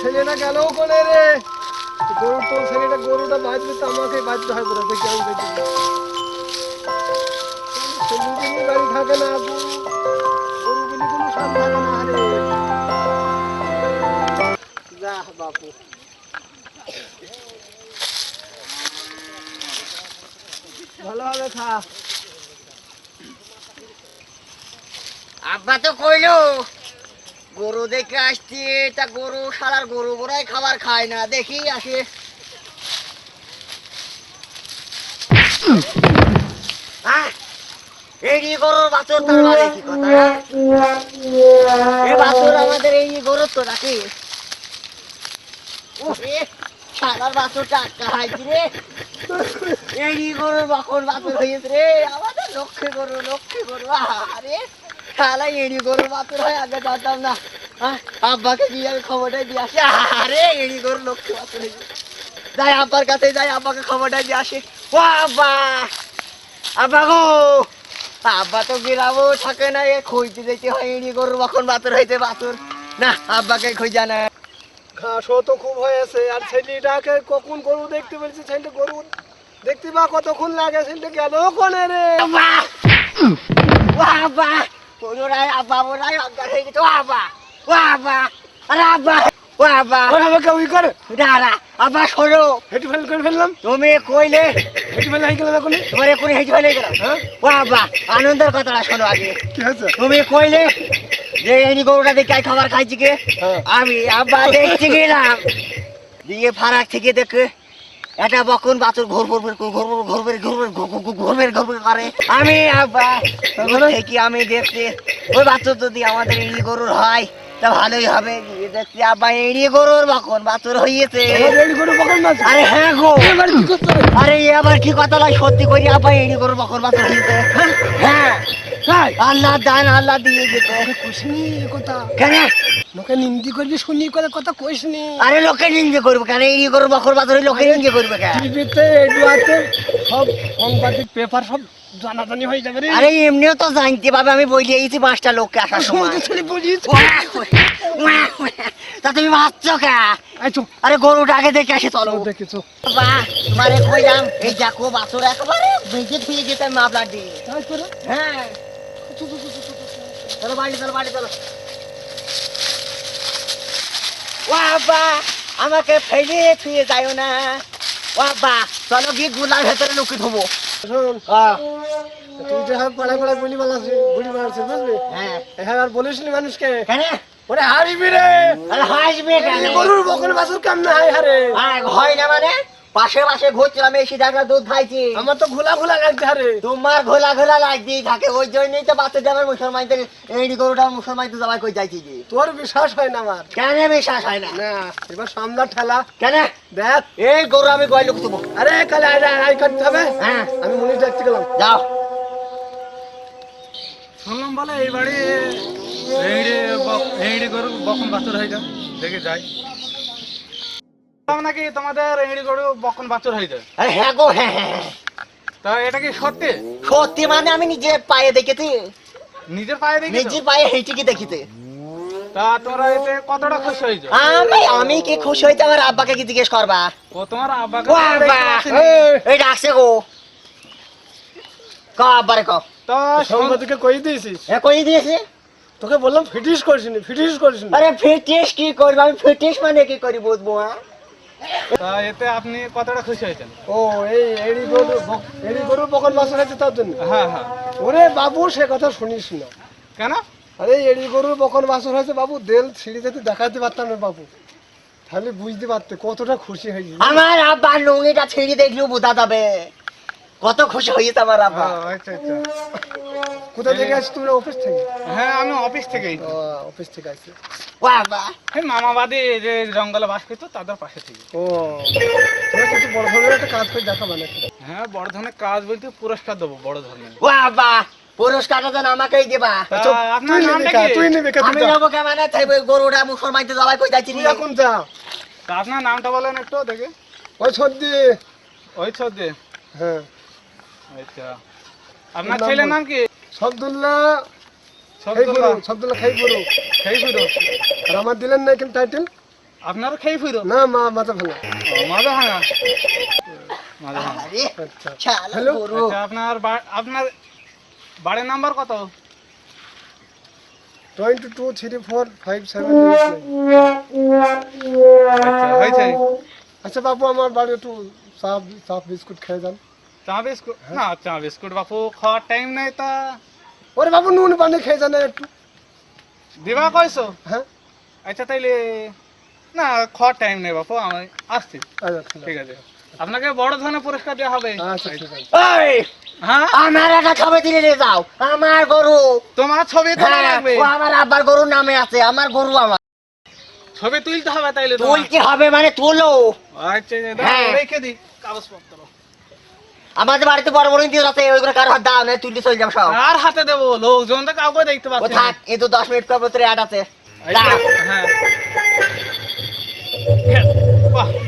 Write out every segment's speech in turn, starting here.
ছেলেটা গেল কোনে রে? গরু তো ছেলেটা গরুটা বাঁচবে তো আমাকে বাঁচতে হয় বলে দেখি আমি দেখি ছেলেগুলি গাড়ি থাকে না, গরু গরুগুলি কোনো সাপ থাকে না, আরে। ভালোভাবে খা। আব্বা তো কইলো গরু দেখে আসছি, তা গরু সারার গরু গোড়াই খাবার খায় না। দেখি, আসে। এই গরুর বাছর তার মানে কি কথা এই বাছর আমাদের এই গরুর তো নাকি? সারার বাছরটা আটকা হাইছি রে। এই গরুর বকন বাছর হয়েছে রে। আমাদের লক্ষ্যে গরু লক্ষ্যে গরু আরে শালা এড়ি গরু বাছর হয় আগে জানতাম না। আহ, আব্বাকে দিয়ে আমি খবরটা দিয়ে আসি। আরে এড়ি গরু লক্ষ্যে বাছর যাই আব্বার কাছে যাই আব্বাকে খবরটা দিয়ে আসি। ও আব্বা! আব্বা গো! আব্বা তো গিরাবো থাকে না এ খুঁজতে যেতে হয় এড়ি গরু বকন বাছর হয়েছে বাছর। না আব্বাকে খুঁজা না। ঘাসও তো খুব হয়েছে আর ছেলেটাকে কখন গরু দেখতে পেরেছি ছেলেটা গরু দেখতে বা কতক্ষণ লাগে ছেলেটা গেল কোনে রে? আব্বা! পুনরায় আব্বা পুনরায় অজ্ঞান হয়ে গেছে ও আব্বা ও আব্বা আরে আব্বা ও আব্বা ওই আমাকে ওই করে দাঁড়া আব্বা শোনো হেঁটে ফেল করে ফেললাম তুমি কইলে হেঁটে ফেলে হয়ে গেলাম এখন তোমার এক্ষুনি হেঁটে ফেলে গেল ও আব্বা আনন্দের কথাটা শোনো আগে কি হয়েছে তুমি কইলে যে এই গরুটা দেখে খাবার খাইছি কে। আমি আব্বা দেখতে গেলাম দিয়ে ফারাক থেকে দেখে এটা বকুন বাছুর ঘোর ঘোর ঘোর ঘোর ঘোর ঘোর ঘোর করে আমি কি আমি দেখছি ওই বাছুর যদি আমাদের ইংলি গরুর হয় তা ভালোই হবে দেখছি আব্বা এড়িয়ে গরুর বকন বাছুর হইয়েছে আরে হ্যাঁ গো আরে আবার কি কথা লাগে সত্যি করি আব্বা এড়িয়ে গরুর বকন বাছুর হইয়েছে হ্যাঁ তাই আল্লাহ দান আল্লাহ দিয়ে যেতে। কুসনি কথা। কেন? লোকে নিন্দি করবি শুনি করে কথা কইসনি আরে লোকে নিন্দে করবে কেন? এই গরুর বকর বাছুর লোকে নিন্দে করবে কেন? টিভিতে এডুয়াতে সব সাংবাদিক পেপার সব জানাজানি হয়ে যাবে রে। আরে এমনিও তো জানতে পারবে আমি বই দিয়েছি পাঁচটা লোককে আসার সময়। শুনতে ছেলে তা তুমি ভাবছ কে? আরে গরুটা আগে দেখে আসে চলো। দেখেছ বাহ তোমারে কইলাম এই দেখো বাছুর একেবারে বেঁচে থুয়ে যেতে আমি দিয়ে হ্যাঁ। চলো বাড়ি চলো বাড়ি চলো। বাবা আমাকে ফেলে থুয়ে যাও না। বাবা চলো গিয়ে গুলার ভেতরে লুকি ধোবো। শোন তুই যে হাত পাড়া পাড়া গুলি মারাছিস গুলি মারছিস বুঝলি? হ্যাঁ। হ্যাঁ আর বলিস নি মানুষকে? ওরে হারিবি রে! আরে হাসবে গরুর বাছুর কাম না হাই হারে হয় না মানে? পাশে পাশে ঘুরছিলাম এসে দেখা দুধ খাইছি। আমার তো ঘোলা ঘোলা লাগছে হারে তোমার ঘোলা ঘোলা লাগতেই থাকে ওই জন্যই তো বাচ্চা যাবার মুসলমানদের এই গরুটা মুসলমানদের যাবাই কই যাইছি কি তোর বিশ্বাস হয় না আমার? কেন বিশ্বাস হয় না? না এবার সামলা ঠেলা। কেন? দেখ। এই গরু আমি গয় লোক দেবো। আরে কালে আই আই করতে হবে। হ্যাঁ। আমি মনে দেখতে গেলাম। যাও। শুনলাম বলে এই বাড়ি এইড়ে এইড়ে গরু বকন বাছুর হয়ে যায় দেখে যাই। নাকি তোমাদের গরু বকন বাছুর হয়ে যায়? আরে হ্যাঁ গো হ্যাঁ হ্যাঁ হ্যাঁ। তা এটা কি সত্যি? সত্যি মানে আমি নিজে পায়ে দেখেছি। নিজের পায়ে দেখি নিজের পায়ে হেঁটে কি দেখিতে তা তোমরা এতে কতটা খুশি হয়েছ? আমি আমি কি খুশি হইতে আমার আব্বাকে কি জিজ্ঞেস করবা? ও তোমার আব্বাকে ও আব্বা এই ডাকছে গো। ক আব্বারে ক। তা কই দিয়েছিস? হ্যাঁ কই দিয়েছে? তোকে বললাম ফিটিস করিসনি ফিটিস করিসনি। আরে ফিটিস কি করব? আমি ফিটিস মানে কি করি বুঝব হ্যাঁ? তা এতে আপনি কতটা খুশি হয়েছেন? ও এই এড়ি গরু এড়ি গরু বকন বাছুর আছে তার জন্য? হ্যাঁ হ্যাঁ। ওরে বাবু সে কথা শুনিস না। কেন? আরে এড়ি গরুর বকন বাছুর হয়েছে বাবু দেল ছিঁড়ি যেতে দেখাতে পারতাম না বাবু। তাহলে বুঝতে পারতে কতটা খুশি হয়েছি। আমার আব্বা লুঙ্গিটা ছিঁড়ে দেখলেও বোঝা যাবে কত খুশি হয়েছে আমার আব্বা। আচ্ছা আচ্ছা। কোথা থেকে আসছিস তুমি অফিস থেকে? হ্যাঁ আমি অফিস থেকেই। ও, অফিস থেকে আসছি। আব্বা এই মামাবাদী যে জঙ্গলে বাস করতো তাদের পাশে থেকে। ও তুমি কিছু বড় ধরনের একটা কাজ করে দেখাবা নাকি হ্যাঁ বড় ধরনের কাজ বলতে পুরস্কার দেবো বড় ধরনের ও আব্বা পুরস্কারটা যেন আমাকেই দিবা। আপনার তুই নামটা নিবি কা? তুই নিবি কা, তুই আমি যা। যাব কেমন? থাকবে গরুটা মুসলমানদের যাবাই কই যাচ্ছি তুই এখন যা। তা আপনার নামটা বলেন একটু দেখে। ওই সর্দি ওই হ্যাঁ। আচ্ছা। আপনার ছেলের নাম কি? শব্দুল্লাহ আর আমার দিলেন না কিন্তু টাইটেল আপনারও খেয়ে ফিরো? না মা মাথা ভাঙা। ও, মাঝে ভাঙা? মাঝে ভাঙা। আচ্ছা। হ্যালো? আচ্ছা আপনার আপনার বাড়ির নাম্বার কত? Twenty two three four five seven আচ্ছা হয়েছে। আচ্ছা বাবু আমার বাড়ি একটু চা চা বিস্কুট খেয়ে যান। চা বিস্কুট না চা বিস্কুট বাপু খাওয়ার টাইম নেই তা। ওরে বাবু নুন পানি খেয়ে যান একটু। দিবা কইছো? হ্যাঁ। আচ্ছা তাইলে না খাওয়ার টাইম নেই বাপু আমি আসছি। আচ্ছা ঠিক আছে। আপনাকে বড় ধরনের পুরস্কার দেওয়া হবে। আচ্ছা হ্যাঁ? আমার একটা ছবি তুলে নিয়ে যাও। আমার গরু। তোমার ছবি তোলা হ্যাঁ, লাগবে ও আমার আব্বার গরুর নামে আছে আমার গরু আমার। ছবি তুলতে হবে তাইলে তুলতে হবে মানে তুলো। আচ্ছা হ্যাঁ। রেখে দি কাগজপত্র। আমাদের বাড়িতে বড় বড় ইন্দির আছে ওইগুলো কারও হাত দাও না তুলতে চলে যাও সব। আর হাতে দেবো? লোকজন তো কাউকে দেখতে পাচ্ছে থাক এই তো দশ মিনিট পর ভিতরে অ্যাড আছে। আচ্ছা। হ্যাঁ।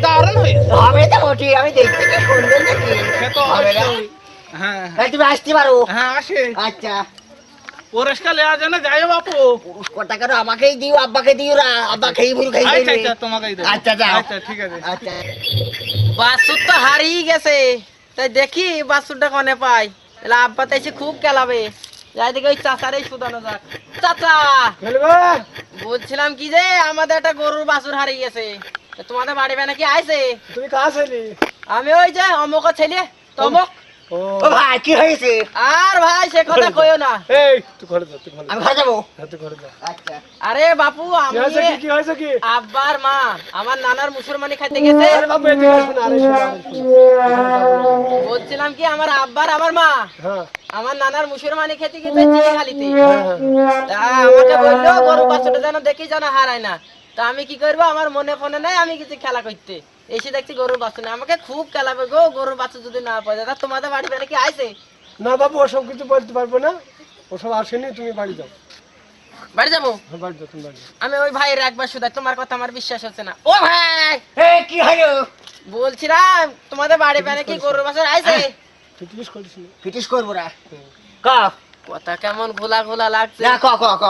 দারুণ হয়েছে। হবে তো আমি দেখতে কি সুন্দর নাকি। সে তো হবে না? হ্যাঁ হ্যাঁ। তুমি আসতে পারো। হ্যাঁ আসে। আচ্ছা। পুরস্কার নেওয়ার জন্য যাই বাপু। পুরস্কার টাকা আমাকেই দিও? আব্বাকে দিও না? আব্বা খেয়ে ভুল খাই আচ্ছা আচ্ছা তোমাকেই দেবো। আচ্ছা, আচ্ছা ঠিক আছে। আচ্ছা। বাসুর তো হারিয়ে গেছে। তাই দেখি বাসুরটা কনে পাই তাহলে আব্বা তাই সে খুব কেলাবে যাই দেখি ওই চাচারেই শুধানো যাক। চাচা! বলছিলাম কি যে আমাদের একটা গরুর বাসুর হারিয়ে গেছে। তোমাদের বাড়ি বাড়ি নাকি আইছে? তুমি কাজ আমি ওই যে অমুক ছেলে। তমক। ও ভাই কি হয়েছে? আর ভাই সে কথা কইও না। এই তুই ঘরে যা তুই ঘরে আমি ঘরে যাব। হ্যাঁ, তুই ঘরে যা। আচ্ছা। আরে বাপু আমি কি কি হয়েছে কি? আব্বার মা আমার নানার মুসলমানি খাইতে গেছে। আরে এদিকে আসুন শোনো। বলছিলাম কি আমার আব্বার আমার মা? হ্যাঁ। আমার নানার মুসলমানি খেতে গেছে চিড়িখালিতে হ্যাঁ হ্যাঁ। তা আমাকে বলল গরু বাছুরটা যেন দেখি যেন হারায় না। তা আমি কি করব? আমার মনে ফোনে নাই আমি কিছু খেলা করতে। এসে দেখছি গরুর বাছুর না আমাকে খুব খেলাবে গো গরুর বাছুর যদি না পাওয়া যায়। তা তোমাদের বাড়ি বেড়ে কি আইছে? না বাবু ওসব কিছু বলতে পারব না। ওসব আসেনি তুমি বাড়ি যাও। বাড়ি যাব? হ্যাঁ, বাড়ি যাও তুমি বাড়ি আমি ওই ভাইয়ের একবার শুধু তোমার কথা আমার বিশ্বাস হচ্ছে না। ও ভাই! এ কি হলো বলছিলাম তোমাদের বাড়ি বেড়ে কি গরুর বাছুর আইছে? তুই করিস ফিটিস করব না। ক? কথা কেমন ঘোলা ঘোলা লাগছে। না ক ক ক।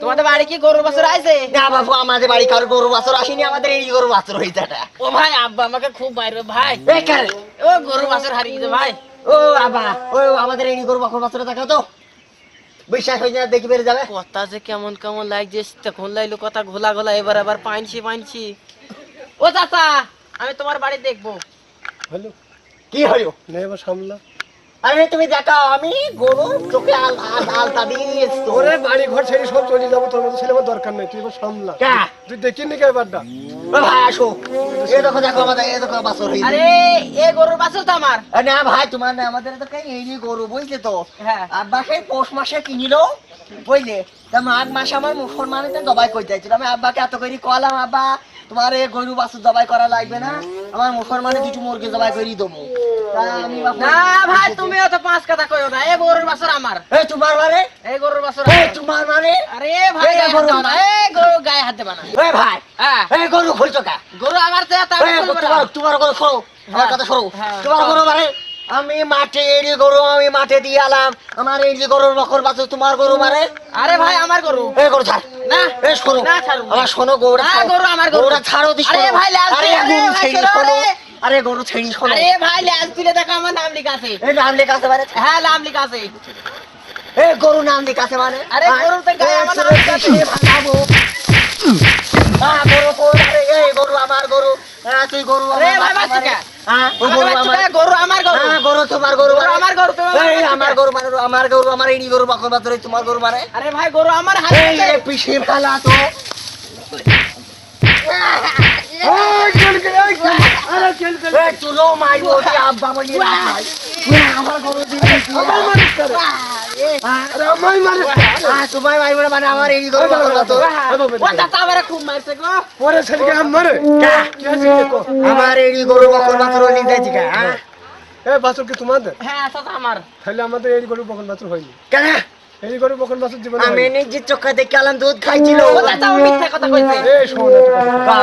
তোমাদের বাড়ি কি গরুর বাছুর আইছে না বাবু আমাদের বাড়ি কারও গরু বাছর আসেনি আমাদের এই গরু বাছর হয়েছে এটা ও ভাই আব্বা আমাকে খুব বাইরে ভাই। এই কারে ও গরু বাছুর হারিয়ে গেছে ভাই। ও ও আমাদের এই গরু বাছর বাছর দেখাও তো। বিশ্বাস হয়ে যায় দেখি বেড়ে যাবে। কথা যে কেমন কেমন লাগছে তখন লাইলো কথা ঘোলা ঘোলা এবার আবার পাইনছি পাইনছি। ও চাচা আমি তোমার বাড়ি দেখব। হ্যালো কি হলো? নে এবার সামলা। আরে তুমি দেখাও আমি গরু চোখে আল আল আলতা দিয়ে ওরে বাড়ি ঘর ছেড়ে সব চলে যাব তোর মতো ছেলে দরকার নেই তুই সামলা। তুই দেখি নি কে ভাই আসো। এ দেখো দেখো আমাদের এ দেখো হয়েছে আরে এ গরুর বাছুর তো আমার। আরে না ভাই তোমার না আমাদের তো কই এই গরু বুঝলে তো? হ্যাঁ। আব্বা সেই পৌষ মাসে কিনিল বুঝলে? তা মাঘ মাসে আমার মুসলমানেতে জবাই করতে চাইছিল আমি আব্বাকে এত করে কলাম আব্বা তোমার এই গরু বাছুর জবাই করা লাগবে না? আমার মুসলমানে দুটো মুরগি জবাই করে দেবো। না ভাই তুমি অত পাঁচ কথা কইও না। এ গরুর বাছুর আমার। এই তোমার মানে? এই গরুর বাছুর এই আমার। তোমার মানে? আরে ভাই এই গায়ে গরু না, আমার। গরু গায়ে হাত দেবা না। ভাই হ্যাঁ। গরু খুলছো কা? গরু আমার তো। তোমার তোমার গরু সরো। আমার কথা সরো। তোমার গরু মানে? আমি মাঠে এড়ি গরু আমি মাঠে দিয়ে আলাম আমার এড়ি গরুর বকর বাছুর তোমার গরু মারে? আরে ভাই আমার গরু। এই গরু ছাড়। না এই শোনো না, ছাড়ো। আমার শোনো গরুটা না, গরু আমার গরু। গরুটা ছাড়ো দি আরে ভাই, লাল আরে গরু ছেড়ি শোনো। আরে গরু ছেড়ি শোনো। আরে ভাই ল্যাজ তুলে দেখো আমার নাম লেখা আছে। এই নাম লেখা আছে মানে? হ্যাঁ নাম লেখা আছে। এই গরু নাম লেখা আছে মানে? আরে গরুর তো গায়ে আমার নাম লেখা আছে। ভাঙাবো। হ্যাঁ, গরু কই? আরে এই গরু আমার গরু। হ্যাঁ, তুই গরু আরে ভাই, বাচ্চা। আমার। গরু আমার গরু। গরু তোমার গরু। আমার গরু, আমার মানে আমার গরু আমার এই গরু বাকর বাতরে তোমার গরু মানে। আরে ভাই গরু আমার হাতে তো। এই, খেল, চুলো আমার গরু? হ্যাঁ মানে এই গরু বাকর আমারে গরু বাকর বাছুর এই গরু বকন বাছুর হয়নি কেন এই আলাম দুধ খাইছিল ও চাচা মিথ্যা কথা এই শোন কথা।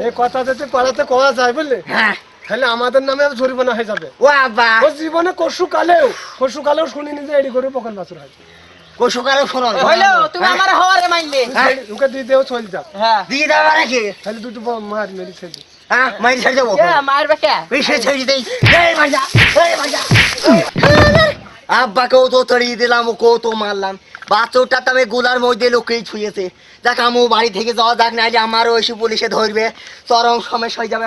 এই কথা পাড়াতে কওয়া যায় বুঝলি হ্যাঁ তাহলে আমাদের নামে জরিমানা হয়ে যাবে। ও আব্বা। ও জীবনে কসু কালেও কসু কালেও শুনিনি যে এই গরু বকন বাছুর হয়। ওই সকালে শোনো হইল তুমি আমার হওয়ারে মাইনলে হ্যাঁ। ওকে দিয়ে দেও চল যা। হ্যাঁ। দিয়ে দেবে নাকি তাহলে দুটো মার মেরি ছেড়ে হ্যাঁ মাইর ছেড়ে দেবো। এ, মায়ের বেটা এই ছেড়ে দিই এই ভাজা এই ভাজা আব্বাকেও তো তড়িয়ে দিলাম ওকেও তো মারলাম। বাচ্চাটা তো আমি গোলার মধ্যে লোকেই ছুঁয়েছে। দেখ আমু বাড়ি থেকে যাওয়া যাক না যে আমারও এসে পুলিশে ধরবে। চরম সমস্যা হয়ে যাবে।